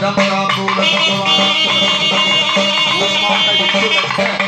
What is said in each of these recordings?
Dhamma Pura Bhagavan Pura Bhagavan Pura Bhagavan Pura Bhagavan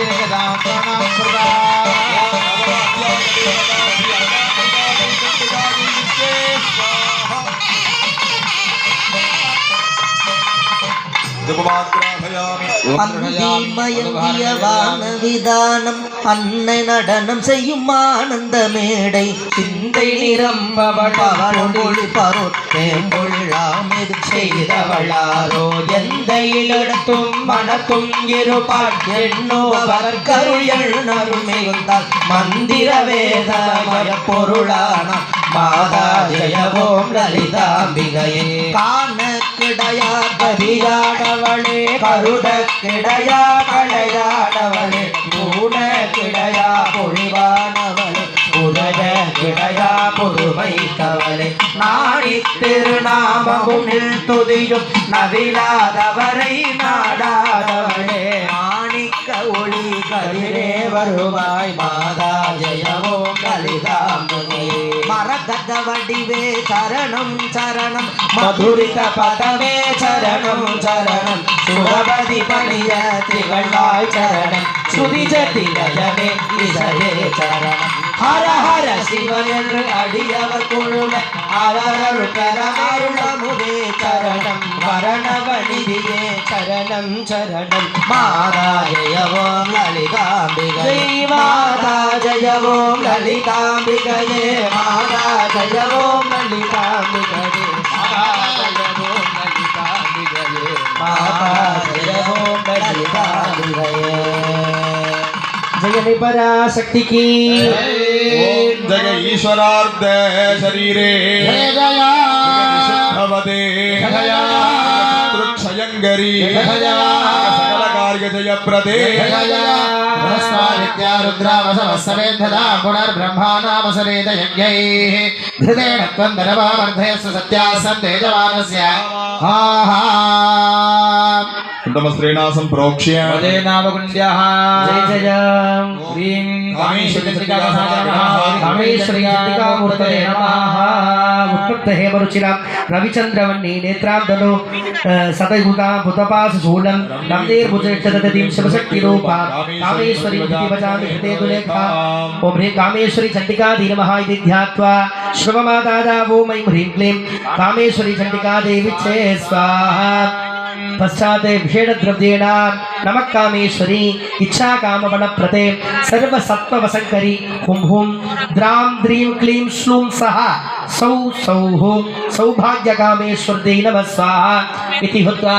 রেখে দাও প্রণাম প্রদান வானவிதானம் அன்னை நடனம் செய்யும் ஆனந்த மேடை சிந்தை நிரம்பவளொளி பருத்தேம்பொழிழாமெது செய்தவளாரோ எந்த இடத்தும் மனத்தும் இருப்பாள் எண்ணோவர் கருள் எழுநரும் மிகுந்தால் மந்திர வேதமய பொருளான மாதா ஜெயவோம் லலிதாம்பிகையே காண கிடையா கதியாடவளே கருட கிடையா கடையாடவளே மூட கிடையா பொழிவானவளே உதட கிடையா பொறுமை கவலை நாடி திருநாமமும் நில் துதியும் நவிலாதவரை நாடாதவளே. மாணிக்க ஒளி கதிரே வருவாய் மாதா ஜெயமோ லலிதாம்பிகே മറകഥ ചരണം ചരണം മധുരിത പദവേ ചരണം ചരണം സുരപതി പണിയ തിരുവള്ളാൾ ചരണം ശ്രുതിജതിരജമേ ഇസയേ ചരണം ഹര ഹര ശിവനെന്ന് അടിയവർക്കുള്ള അരരുളമുതേ ചരണം ഭരണവടിവേ ശരണം ശരണം മാതാ ജയ ഓം ലളിതാംബിക മാതാ ജയ वो ലളിതാംബിക മാതാ ജയ ഓം ലളിതാംബിക जय निपरा शक्ति की जय ईश्वरार्ध शरीरे जया भवदे जया శ్రీరంగరీ సకల కార్యజయ ప్రదే పునర్బ్రహ్మానామసరేత యజ్ఞైః ధృతేన త్వం ధనమావర్ధయస్వ సత్యాసం తేజమానస్య శ్రీనాసం ప్రోక్ష్య. జయ నామగుండ్యః జయ జయ హ్రీం కామేశ్వరి కామేశ్వరి ఉత్పత్త హేమరుచిరాం రవిచంద్రవన్ని నేత్రాంతను సతయుగా బుధపాస శూలం నందేర్భుజక్షదతీం శివశక్తి రూపా కామేశ్వరి ఇతి వచామి హృతే దులేఖా ఓం హ్రీం కామేశ్వరి చండికాధీ నమః ఇది ధ్యాత్వా శివమాదాదా ఓం ఐం హ్రీం క్లీం కామేశ్వరి చండికాదేవి చే స్వాహా పశ్చాత్ విషేడద్రవ్యేణ నమకామేశ్వరి ఇచ్ఛాకామబలప్రతే సర్వసత్వవసంకరి హుం హుం ద్రాం ద్రీం క్లీం శ్లూం సహ సౌ సౌ హుం సౌభాగ్యకామేశ్వర్దే నమ స్వాహ ఇది హుత్వా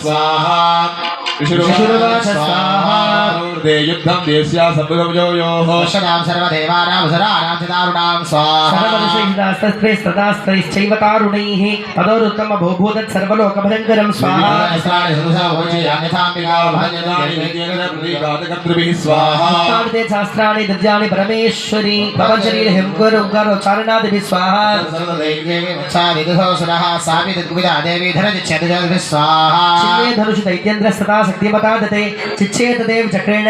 स्वाहा विशुरुवाच स्वाहा। ते युद्धं देस्या सम्भुगमयोः वर्षदां सर्वदेवानां सुराणां च दारुणां स्वाहा सर्वदशैदास्तस्त्रैस्तदास्त्रैश्चैव तारुणैः तदोरुत्तम भूभूतत् सर्वलोकभयङ्करं स्वाहा प्रतीकातकर्तृभिः स्वाहा उत्ताडिते शास्त्राणि दिव्यानि परमेश्वरी भवञ्जलील हिंकर उङ्कारोच्चारणादिभिः स्वाहा देवी धनजिच्छेदजलभिः स्वाहा चिन्ने धनुषु दैत्येन्द्रस्तथा शक्तिमता दते चिच्छेतदेव चक्रेण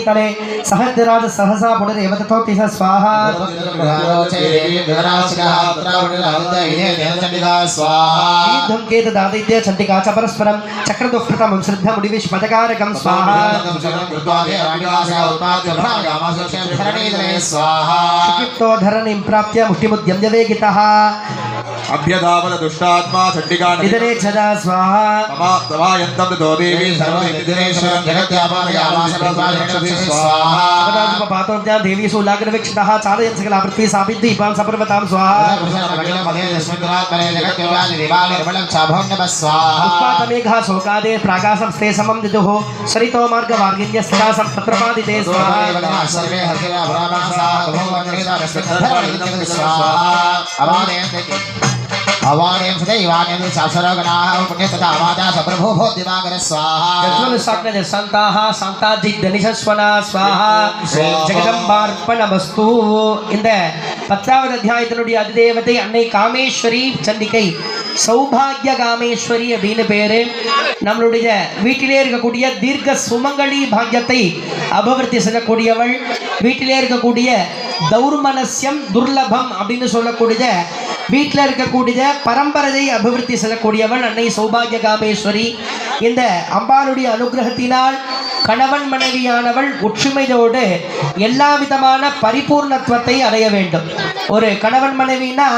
తలే సహద్రాజ సహసా పునరేవతతో పిస స్వాహ. ధూమకేత దాదిత్య చండికా చ పరస్పరం చక్రదుఃఖృతం శ్రద్ధ ముడివిష్ పదకారకం స్వాహ. ధరణిం ప్రాప్య ముష్టిముద్యం జవేగిత अभ्यदावल दुष्टात्मा चंडिका इधरे चदा स्वाहा। तमायंतम दो देवी सर्वेन्द्रेश्वरं जगत्यापान यामासर्वाशक्ति स्वाहा। पातों ज्ञान देवी सुलाग्र विक्षितः चारयन् स्वाहा। प्रगण पदे यस्मिन्द्रात्मने जगत्यापान देवाल रमणं चाभं नमः स्वाहा। उत्पातमेघा शोकादे प्राकाशं स्ते समं दिदुः सरितो मार्ग वार्गिण्य सदा सप्तप्रपादिते स्वाहा। सर्वे हसिरा भ्रामा साहा भगवान् अवादेव सदैवानेव शास्त्रगणाः पुण्यतथा वादा सप्रभो भो दिवाकर स्वाहा यज्ञ सन्ताः சாந்தாஜித்தனிசஸ்வனா ஸ்வாஹா ஜெகதம்பார்ப்பணமஸ்து இந்த பத்தாவது அத்தியாயத்தினுடைய அதிதேவதை அன்னை காமேஸ்வரி சண்டிகை சௌபாகிய காமேஸ்வரி அப்படின்னு பேரு நம்மளுடைய வீட்டிலே இருக்கக்கூடிய தீர்க்க சுமங்கலி பாக்கியத்தை அபிவிருத்தி செய்யக்கூடியவள் வீட்டிலே இருக்கக்கூடிய தௌர்மனஸ்யம் துர்லபம் அப்படின்னு சொல்லக்கூடிய வீட்டில் இருக்கக்கூடிய பரம்பரையை அபிவிருத்தி செய்யக்கூடியவள் அன்னை சௌபாகிய காமேஸ்வரி இந்த அம்பாளுடைய அனுகிரகத்தினால் கணவன் மனைவியானவள் ஒற்றுமையோடு எல்லா விதமான பரிபூர்ணத்துவத்தை அடைய வேண்டும். ஒரு கணவன் மனைவினா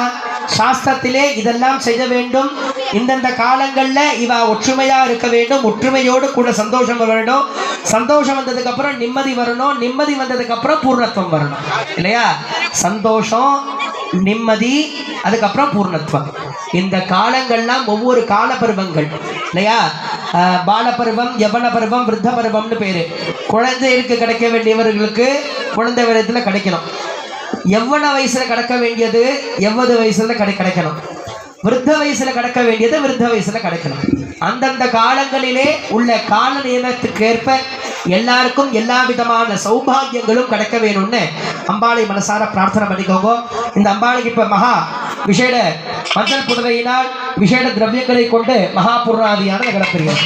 சாஸ்திரத்திலே இதெல்லாம் செய்ய வேண்டும். இந்தந்த காலங்களில் இவா ஒற்றுமையாக இருக்க வேண்டும். ஒற்றுமையோடு கூட சந்தோஷம் வரணும் சந்தோஷம் வந்ததுக்கப்புறம் நிம்மதி வரணும். நிம்மதி வந்ததுக்கப்புறம் பூர்ணத்துவம் வரணும். இல்லையா? சந்தோஷம் நிம்மதி அதுக்கப்புறம் பூர்ணத்துவம். இந்த காலங்கள்லாம் ஒவ்வொரு கால பருவங்கள் இல்லையா? பால பருவம் யவன பருவம் விருத்த பருவம்னு பேரு குழந்தைகளுக்கு கிடைக்க வேண்டியவர்களுக்கு குழந்தை வயதில் கிடைக்கணும். எவ்வளவு வயசுல கிடக்க வேண்டியது எவ்வளவு வயசுல கிடை கிடைக்கணும். விருத்த வயசுல கிடக்க வேண்டியது விருத்த வயசுல கிடைக்கணும். அந்தந்த காலங்களிலே உள்ள கால நியமத்துக்கு ஏற்ப எல்லாருக்கும் எல்லா விதமான சௌபாகியங்களும் கிடைக்க வேணும்னு அம்பாளை மனசார பிரார்த்தனை பண்ணிக்கோங்க. இந்த அம்பாளுக்கு இப்ப மகா விசேட மஞ்சள் புடவையினால் விசேட திரவியங்களை கொண்டு மகாபூர்ணாதியான பூர்ணாதியான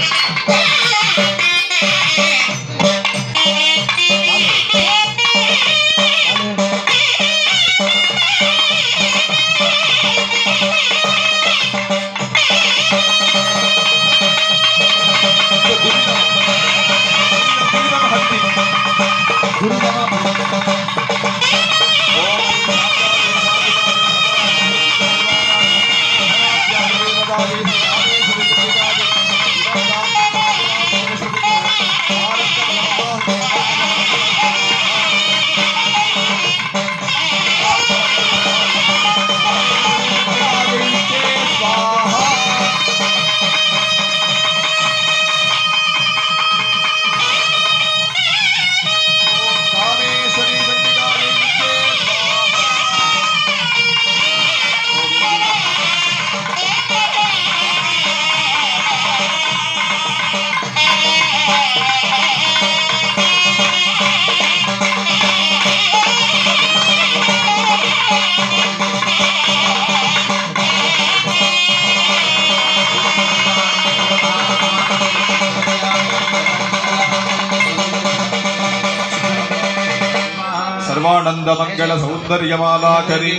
ఆనందమంగళ సౌందర్యమాలాకరి